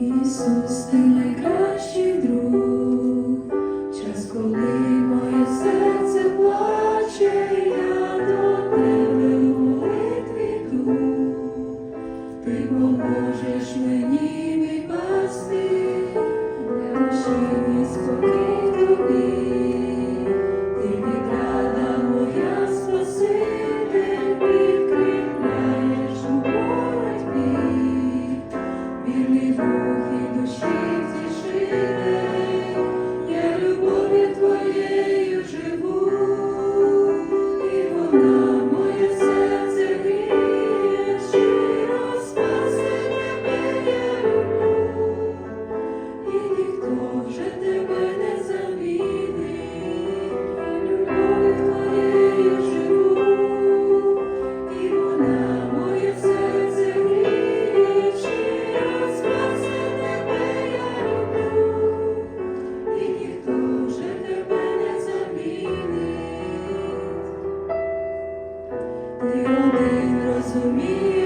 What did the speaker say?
Ісус, ти найкращий друг, час, коли моє серце плаче, я до тебе в молитві йду. Ти поможеш мені мій пасти, не душі ти один розумієш.